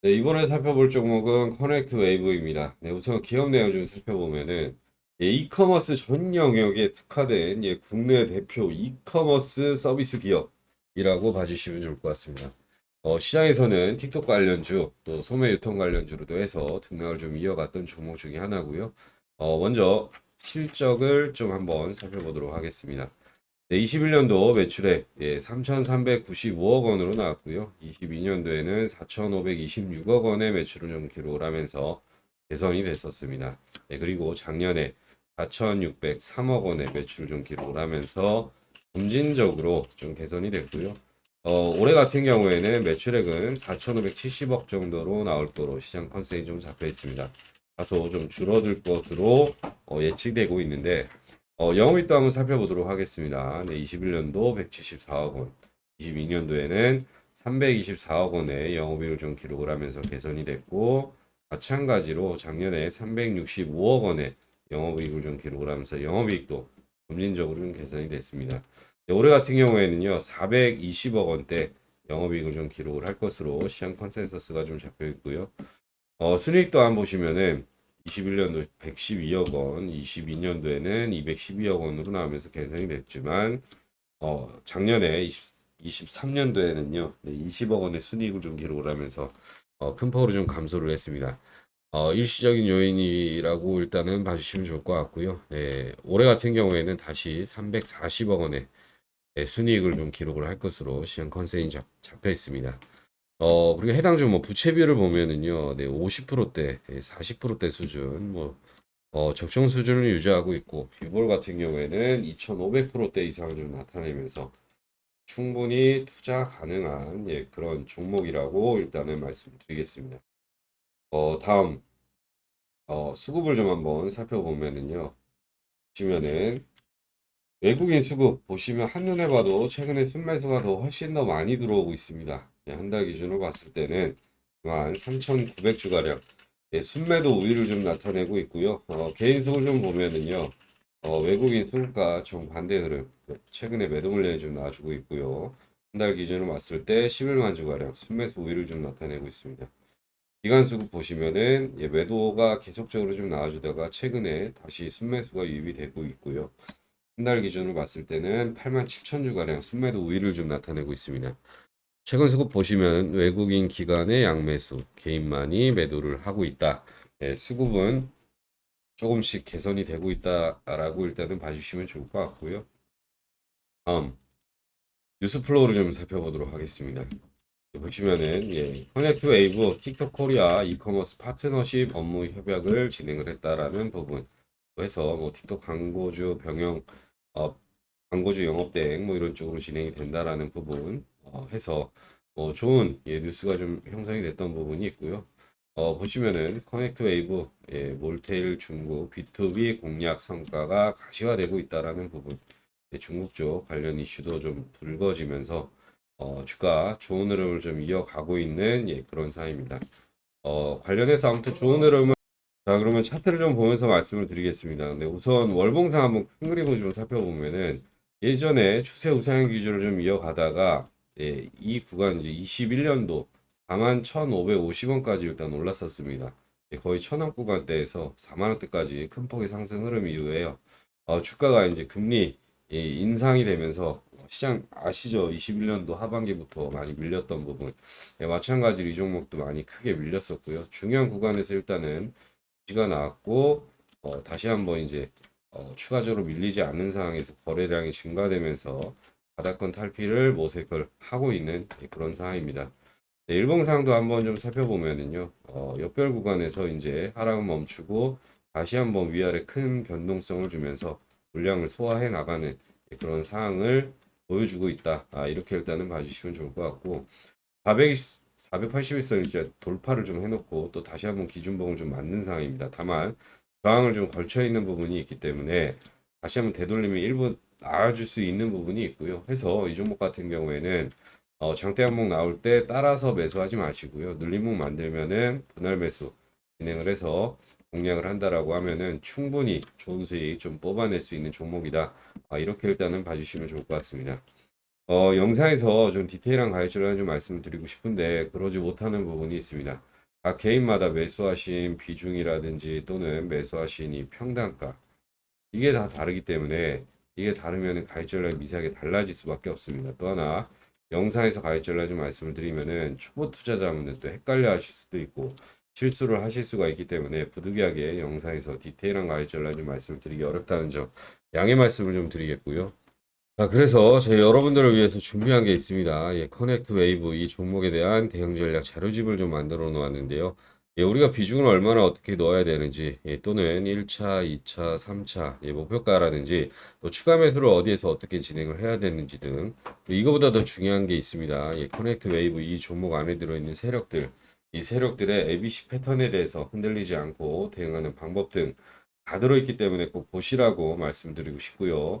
네, 이번에 살펴볼 종목은 커넥트 웨이브입니다. 네, 우선 기업 내용 좀 살펴보면은 예, 이커머스 전 영역에 특화된 예, 국내 대표 이커머스 서비스 기업이라고 봐주시면 좋을 것 같습니다. 어, 시장에서는 틱톡 관련주 또 소매 유통 관련주로도 해서 등락을 좀 이어갔던 종목 중에 하나고요. 어, 먼저 실적을 좀 한번 살펴보도록 하겠습니다. 네, 21년도 매출액 예, 3,395억 원으로 나왔고요. 22년도에는 4,526억 원의 매출을 좀 기록을 하면서 개선이 됐었습니다. 네, 그리고 작년에 4,603억 원의 매출을 좀 기록을 하면서 점진적으로 좀 개선이 됐고요. 어, 올해 같은 경우에는 매출액은 4,570억 정도로 나올 거로 시장 컨센이 좀 잡혀 있습니다. 다소 좀 줄어들 것으로 어, 예측되고 있는데 어, 영업이익도 한번 살펴보도록 하겠습니다. 네, 21년도 174억 원, 22년도에는 324억 원의 영업이익을 좀 기록을 하면서 개선이 됐고, 마찬가지로 작년에 365억 원의 영업이익을 좀 기록을 하면서 영업이익도 점진적으로 좀 개선이 됐습니다. 네, 올해 같은 경우에는요, 420억 원대 영업이익을 좀 기록을 할 것으로 시장 컨센서스가 좀 잡혀 있고요. 어, 순이익도 한번 보시면은 21년도 112억 원, 22년도에는 212억 원으로 나오면서 개선이 됐지만 어, 작년에 20, 23년도에는요 20억 원의 순이익을 좀 기록을 하면서 어, 큰 폭으로 좀 감소를 했습니다. 어, 일시적인 요인이라고 일단은 봐주시면 좋을 것 같고요. 예, 올해 같은 경우에는 다시 340억 원의 예, 순이익을 좀 기록을 할 것으로 시장 컨센이 잡, 잡혀 있습니다. 어, 그리고 해당 주 뭐 부채 비율을 보면은요, 네, 50%대, 예, 40%대 수준, 뭐, 어, 적정 수준을 유지하고 있고, 비볼 같은 경우에는 2,500%대 이상을 좀 나타내면서 충분히 투자 가능한, 예, 그런 종목이라고 일단은 말씀드리겠습니다. 어, 다음, 어, 수급을 좀 한번 살펴보면은요, 보시면은, 외국인 수급 보시면 한눈에 봐도 최근에 순매수가 더 훨씬 더 많이 들어오고 있습니다. 예, 한달 기준으로 봤을 때는 한 3,900주가량 예, 순매도 우위를 좀 나타내고 있고요. 어, 개인 수급을 좀 보면은요. 어, 외국인 수급과 정반대 흐름 예, 최근에 매도 물량이 좀 나와주고 있고요. 한 달 기준으로 봤을 때 11만 주가량 순매수 우위를 좀 나타내고 있습니다. 기간 수급 보시면은 예, 매도가 계속적으로 좀 나와주다가 최근에 다시 순매수가 유입이 되고 있고요. 한달 기준으로 봤을 때는 8만 7천 주가량 순매도 우위를 좀 나타내고 있습니다. 최근 수급 보시면 외국인 기관의 양매수, 개인만이 매도를 하고 있다. 예, 수급은 조금씩 개선이 되고 있다라고 일단은 봐주시면 좋을 것 같고요. 다음 뉴스 플로우를 좀 살펴보도록 하겠습니다. 보시면은 예, 커넥트 웨이브 틱톡 코리아 이커머스 파트너십 업무 협약을 진행을 했다라는 부분 해서 뭐 틱톡 광고주 병영 어, 광고주 영업 대행 뭐 이런 쪽으로 진행이 된다라는 부분 어, 해서 어, 좋은 예, 뉴스가 좀 형성이 됐던 부분이 있고요. 어, 보시면은 커넥트 웨이브 예, 몰테일 중국 B2B 공략 성과가 가시화되고 있다라는 부분 예, 중국 쪽 관련 이슈도 좀 불거지면서 어, 주가 좋은 흐름을 좀 이어가고 있는 예, 그런 사입니다. 어, 관련해서 아무튼 좋은 흐름을 자 그러면 차트를 좀 보면서 말씀을 드리겠습니다. 근데 우선 월봉상 한번 큰 그림을 좀 살펴보면은 예전에 추세 우상향 기준을 좀 이어가다가 예, 이 구간 이제 21년도 41,550원까지 일단 올랐었습니다. 예, 거의 천원 구간대에서 4만 원대까지 큰 폭의 상승 흐름 이후에요. 어, 주가가 이제 금리 예, 인상이 되면서 시장 아시죠? 21년도 하반기부터 많이 밀렸던 부분. 예, 마찬가지로 이 종목도 많이 크게 밀렸었고요. 중요한 구간에서 일단은 지 가 나왔고 어, 다시 한번 이제 어, 추가적으로 밀리지 않는 상황에서 거래량이 증가되면서 바닥권 탈피를 모색을 하고 있는 그런 상황입니다. 네, 일봉상도 한번 좀 살펴보면은요, 어, 역별 구간에서 이제 하락은 멈추고 다시 한번 위아래 큰 변동성을 주면서 물량을 소화해 나가는 그런 상황을 보여주고 있다. 아, 이렇게 일단은 봐주시면 좋을 것 같고, 420, 481선 이제 돌파를 좀 해놓고 또 다시 한번 기준봉을 좀 맞는 상황입니다. 다만 저항을 좀 걸쳐 있는 부분이 있기 때문에 다시 한번 되돌림이 일부 나와줄 수 있는 부분이 있고요. 해서 이 종목 같은 경우에는 어, 장대 한목 나올 때 따라서 매수하지 마시고요. 눌림목 만들면은 분할 매수 진행을 해서 공략을 한다라고 하면은 충분히 좋은 수익 좀 뽑아낼 수 있는 종목이다. 아, 이렇게 일단은 봐주시면 좋을 것 같습니다. 어, 영상에서 좀 디테일한 가이드를 좀 말씀을 드리고 싶은데 그러지 못하는 부분이 있습니다. 각 개인마다 매수하신 비중이라든지 또는 매수하신 이 평단가 이게 다 다르기 때문에 이게 다르면 전략이 미세하게 달라질 수밖에 없습니다. 또 하나 영상에서 전략 좀 말씀을 드리면은 초보 투자자분들 또 헷갈려 하실 수도 있고 실수를 하실 수가 있기 때문에 부득이하게 영상에서 디테일한 전략 좀 말씀을 드리기 어렵다는 점 양해 말씀을 좀 드리겠고요. 자, 그래서 저희 여러분들을 위해서 준비한 게 있습니다. 예, 커넥트 웨이브 이 종목에 대한 대응 전략 자료집을 좀 만들어 놓았는데요. 예, 우리가 비중을 얼마나 어떻게 넣어야 되는지, 예, 또는 1차, 2차, 3차, 예, 목표가라든지, 또 추가 매수를 어디에서 어떻게 진행을 해야 되는지 등, 이거보다 더 중요한 게 있습니다. 예, 커넥트 웨이브 이 종목 안에 들어있는 세력들, 이 세력들의 ABC 패턴에 대해서 흔들리지 않고 대응하는 방법 등 다 들어있기 때문에 꼭 보시라고 말씀드리고 싶고요.